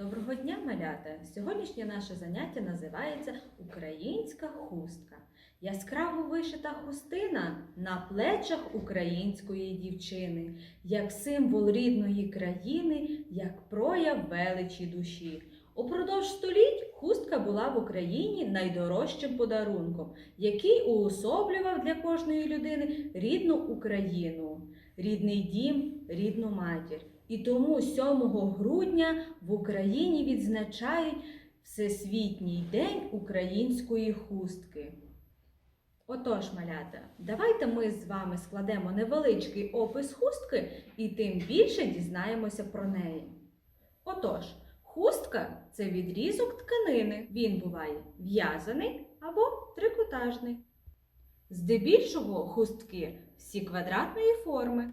Доброго дня, малята! Сьогоднішнє наше заняття називається Українська хустка. Яскраво вишита хустина на плечах української дівчини, як символ рідної країни, як прояв величі душі. Упродовж століть хустка була в Україні найдорожчим подарунком, який уособлював для кожної людини рідну Україну, рідний дім, рідну матір. І тому 7 грудня в Україні відзначають Всесвітній день української хустки. Отож, малята, давайте ми з вами складемо невеличкий опис хустки і тим більше дізнаємося про неї. Отож, хустка це відрізок тканини. Він буває в'язаний або трикотажний. Здебільшого хустки всі квадратної форми.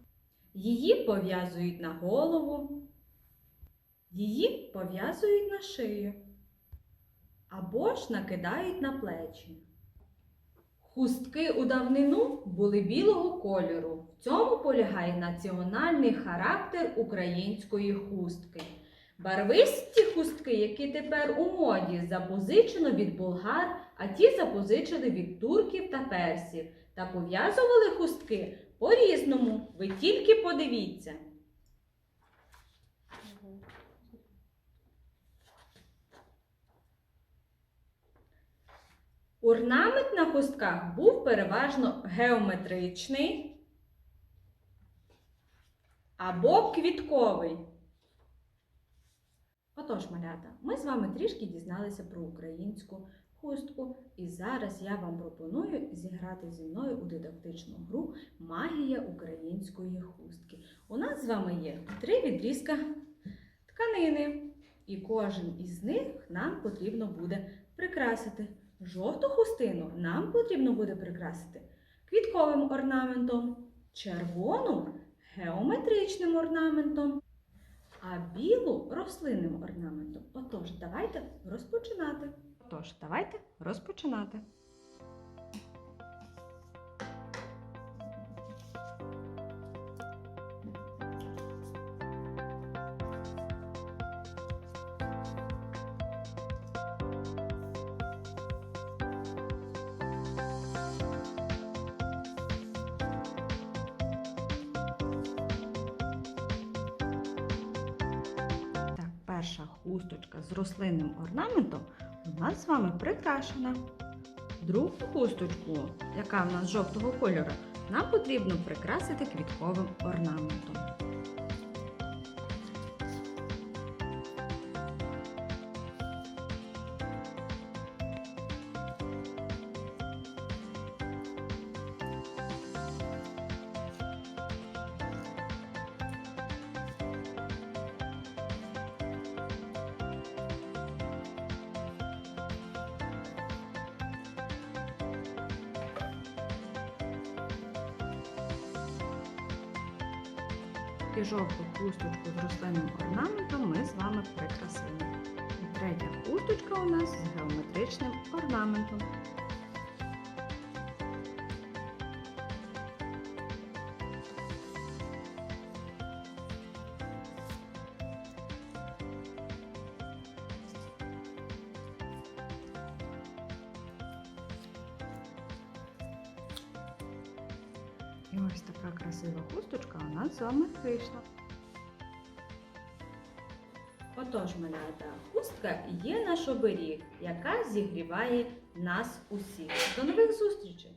Її пов'язують на голову, її пов'язують на шию або ж накидають на плечі. Хустки у давнину були білого кольору. В цьому полягає національний характер української хустки. Барвисті хустки, які тепер у моді, запозичено від болгар, а ті запозичили від турків та персів. Та пов'язували хустки по-різному. Ви тільки подивіться. Орнамент на хустках був переважно геометричний або квітковий. Отож, малята, ми з вами трішки дізналися про українську хустку, і зараз я вам пропоную зіграти зі мною у дидактичну гру Магія української хустки. У нас з вами є три відрізка тканини, і кожен із них нам потрібно буде прикрасити. Жовту хустину нам потрібно буде прикрасити квітковим орнаментом, червону геометричним орнаментом, а білу рослинним орнаментом. Отож, давайте розпочинати. Отож, давайте розпочинати. Перша хусточка з рослинним орнаментом у нас з вами прикрашена. Другу хусточку, яка в нас жовтого кольору, нам потрібно прикрасити квітковим орнаментом. І жовту хусточку з рослинним орнаментом ми з вами прикрасили. І третя хусточка у нас з геометричним орнаментом. Ось така красива хусточка у нас з вами вийшла. Отож, малята, хустка є наш оберіг, яка зігріває нас усіх. До нових зустрічей!